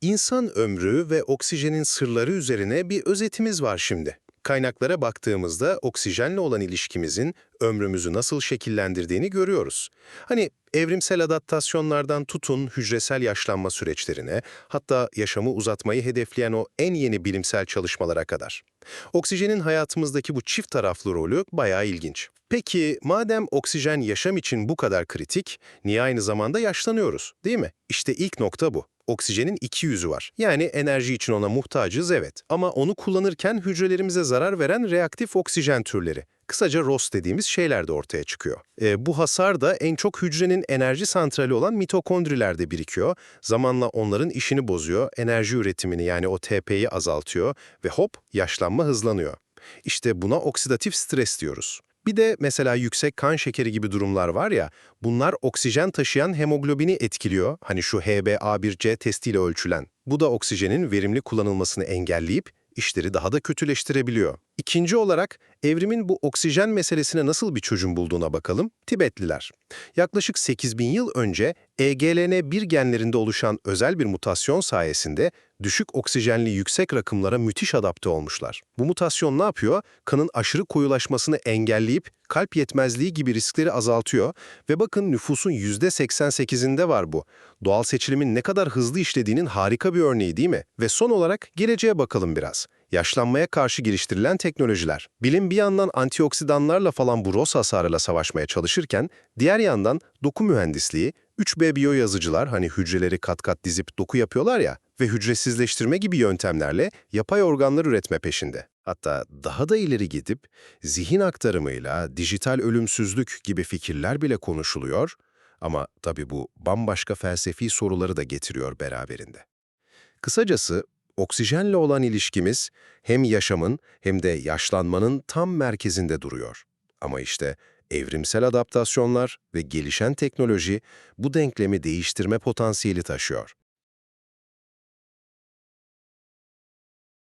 İnsan ömrü ve oksijenin sırları üzerine bir özetimiz var şimdi. Kaynaklara baktığımızda oksijenle olan ilişkimizin ömrümüzü nasıl şekillendirdiğini görüyoruz. Hani evrimsel adaptasyonlardan tutun hücresel yaşlanma süreçlerine, hatta yaşamı uzatmayı hedefleyen o en yeni bilimsel çalışmalara kadar. Oksijenin hayatımızdaki bu çift taraflı rolü bayağı ilginç. Peki madem oksijen yaşam için bu kadar kritik, niye aynı zamanda yaşlanıyoruz, değil mi? İşte ilk nokta bu. Oksijenin iki yüzü var. Yani enerji için ona muhtacız evet. Ama onu kullanırken hücrelerimize zarar veren reaktif oksijen türleri. Kısaca ROS dediğimiz şeyler de ortaya çıkıyor. E, bu hasar da en çok hücrenin enerji santrali olan mitokondrilerde birikiyor. Zamanla onların işini bozuyor, enerji üretimini yani o TP'yi azaltıyor ve hop yaşlanma hızlanıyor. İşte buna oksidatif stres diyoruz. Bir de mesela yüksek kan şekeri gibi durumlar var ya, bunlar oksijen taşıyan hemoglobini etkiliyor. Hani şu HbA1c testiyle ölçülen. Bu da oksijenin verimli kullanılmasını engelleyip işleri daha da kötüleştirebiliyor. İkinci olarak evrimin bu oksijen meselesine nasıl bir çözüm bulduğuna bakalım. Tibetliler. Yaklaşık 8000 yıl önce EGLN1 genlerinde oluşan özel bir mutasyon sayesinde düşük oksijenli yüksek rakımlara müthiş adapte olmuşlar. Bu mutasyon ne yapıyor? Kanın aşırı koyulaşmasını engelleyip kalp yetmezliği gibi riskleri azaltıyor ve bakın nüfusun %88'inde var bu. Doğal seçilimin ne kadar hızlı işlediğinin harika bir örneği değil mi? Ve son olarak geleceğe bakalım biraz. Yaşlanmaya karşı geliştirilen teknolojiler. Bilim bir yandan antioksidanlarla falan bu ROS hasarıyla savaşmaya çalışırken, diğer yandan doku mühendisliği, 3B biyoyazıcılar hani hücreleri kat kat dizip doku yapıyorlar ya ve hücresizleştirme gibi yöntemlerle yapay organlar üretme peşinde. Hatta daha da ileri gidip zihin aktarımıyla dijital ölümsüzlük gibi fikirler bile konuşuluyor ama tabii bu bambaşka felsefi soruları da getiriyor beraberinde. Kısacası oksijenle olan ilişkimiz hem yaşamın hem de yaşlanmanın tam merkezinde duruyor. Ama işte evrimsel adaptasyonlar ve gelişen teknoloji bu denklemi değiştirme potansiyeli taşıyor.